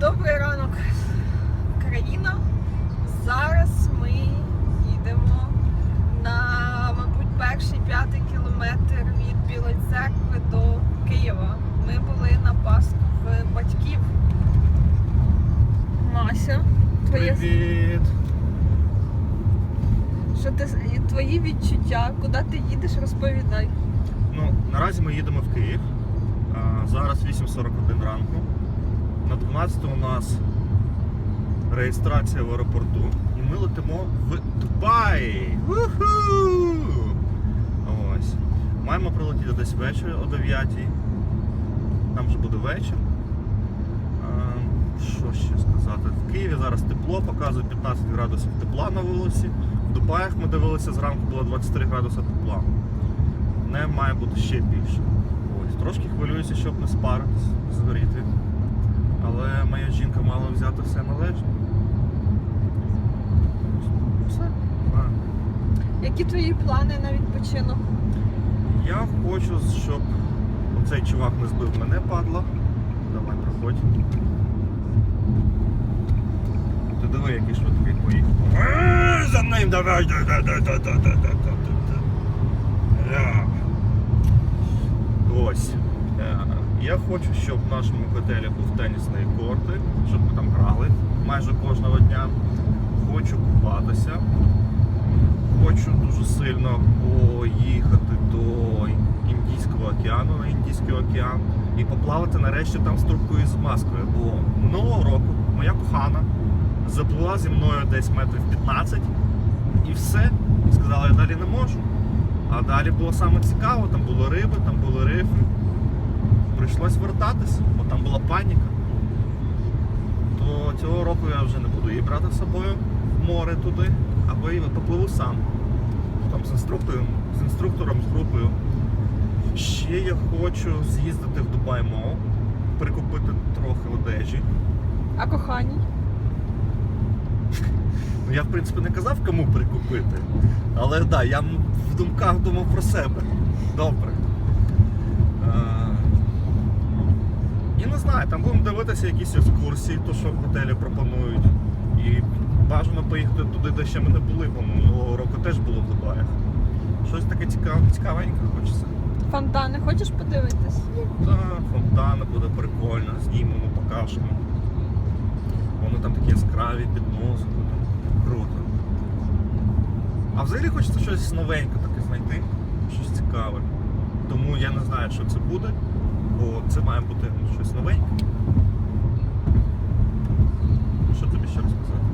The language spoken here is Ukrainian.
Добрий ранок, країна. Зараз ми їдемо на, мабуть, перший п'ятий кілометр від Білої церкви до Києва. Ми були на Пасху в батьків. Мася, твоє, Привіт! що ти, твої відчуття, куди ти їдеш, розповідай. Ну, наразі ми їдемо в Київ. Зараз 8.41 ранку. На 12 у нас реєстрація в аеропорту. І ми летимо в Дубай. Уху! Ось. Маємо прилетіти десь ввечері о 9. Там вже буде вечір. Що ще сказати? В Києві зараз тепло, показує 15 градусів тепла на вулиці. В Дубаях ми дивилися зранку було 23 градуси тепла. Не має бути ще більше. Ось. Трошки хвилююся, щоб не спаритись, згоріти. Але моя жінка мала взяти все належне. Все. А. Які твої плани на відпочинок? Я хочу, щоб цей чувак не збив мене, падла. Давай, проходь. Ти диви, який швидкий поїхав. Е, За ним давай! Я хочу, щоб в нашому готелі був тенісний корти, щоб ми там грали майже кожного дня. Хочу купатися. Хочу дуже сильно поїхати до Індійського океану на Індійський океан і поплавати нарешті там з трубкою з маскою. Бо минулого року моя кохана заплила зі мною десь метрів 15 і все. І сказала, я далі не можу. А далі було саме цікаво, там були риби, там були рифи. Прийшлось вертатись, бо там була паніка. То цього року я вже не буду її брати з собою в море туди, або і попливу сам. Там з інструктором, з інструктором, з групою. Ще я хочу з'їздити в Дубай Мол, прикупити трохи одежі. А коханій? Ну я в принципі не казав, кому прикупити. Але так, да, я в думках думав про себе. Добре. Не знаю, там будемо дивитися якісь екскурсії, то що в готелі пропонують. І бажано поїхати туди, де ще ми не були, бо минулого року теж було в Дубаях. Щось таке цікаве, цікавеньке хочеться. Фонтани, хочеш подивитись? Та, фонтани буде прикольно, знімемо, покажемо. Вони там такі яскраві під музику, там круто. А взагалі хочеться щось новеньке таке знайти, щось цікаве. Тому я не знаю, що це буде, бо це має бути щось новеньке. Що тобі ще розказати?